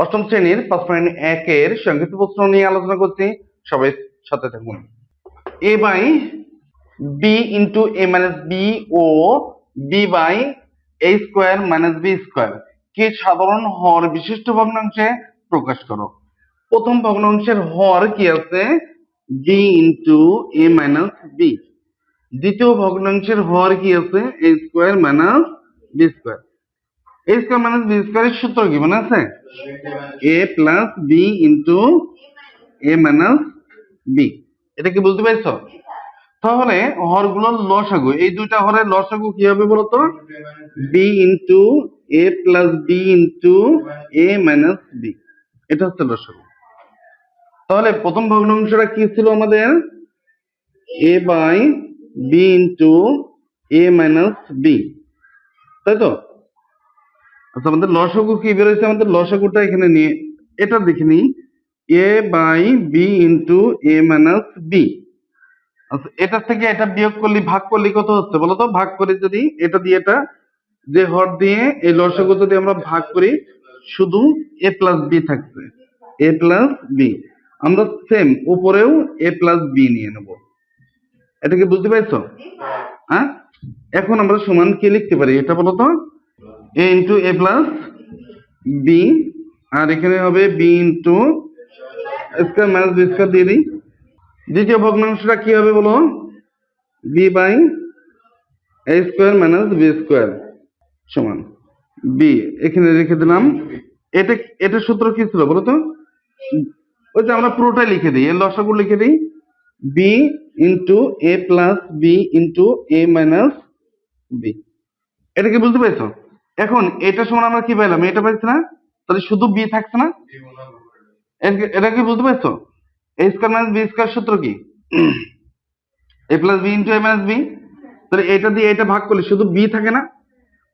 অষ্টম শ্রেণির পাঁচ পয়েন্ট একের সংক্ষিপ্ত প্রশ্ন নিয়ে আলোচনা করছি। সবাই সাথে থাকুন। A by B into A minus B O B by A square minus B square কে সাধারণ হর বিশিষ্ট ভগ্নাংশে প্রকাশ করো। প্রথম ভগ্নাংশের হর কি আছে? B into A minus B দ্বিতীয় ভগ্নাংশের হর কি আছে? A square minus B square A minus B স্কোয়ারের সূত্র কি মনে আছে? A plus B into A minus B এটা কি বুঝতে পারছ? তাহলে হরগুলোর লসাগু, এই দুইটা হরের লসাগু কি হবে বলতো? B into A plus B into A minus B এটা হচ্ছে লসাগু। তাহলে প্রথম ভগ্নাংশটা কি ছিল আমাদের? A by B into A minus B তাই তো? আচ্ছা আমাদের লসাগু কি? বেরোচ্ছে আমাদের লসাগুটা এখানে নিয়ে এটা দেখে নিই। A by B into A minus B আচ্ছা এটার থেকে এটা বিয়োগ করলে ভাগ করলে কত হচ্ছে বলো তো? ভাগ করে যদি এটা দিয়ে এটা যে হর দিয়ে এই লসাগু যদি আমরা ভাগ করি শুধু এ প্লাস বি থাকছে এ প্লাস বি আমরা সেম উপরেও এ প্লাস বি নিয়ে নেব। এটা কি বুঝতে পারছ? হ্যাঁ? এখন আমরা সমান কি লিখতে পারি? এটা বলো তো? A into A plus B আর এখানে হবে B into square minus B square দিয়ে দিই। দ্বিতীয় ভগ্নাংশটা কি হবে বলো? B by A square minus B square সমান। বি এখানে রেখে দিলাম। এটা এটা সূত্র কি ছিল বলো তো? ওই যে আমরা পুরোটাই লিখে দিই, এর লসাগু লিখে দিই। B into A plus B into A minus B এটা কি বুঝতে পেরেছ? এখন এটা সমান আমরা কি পেলাম এটা পাইছি না? তাহলে শুধু বি থাকছে না? এটা- কি বুঝতে পারছ? A square minus B square সূত্র কি? A plus B into A minus B তাহলে এটা দিয়ে এটা ভাগ করলে শুধু বি থাকে না?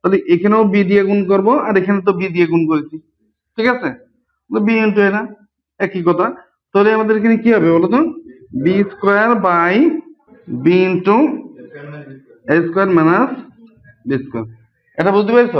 তাহলে এখানেও বি দিয়ে গুণ করব আর এখানে তো বি দিয়ে গুণ করেছি। ঠিক আছে? বি ইন্টু না? একই কথা। তাহলে আমাদের এখানে কি হবে বলো তো? B square by B into A square minus B square এটা বুঝতে পেরেছ?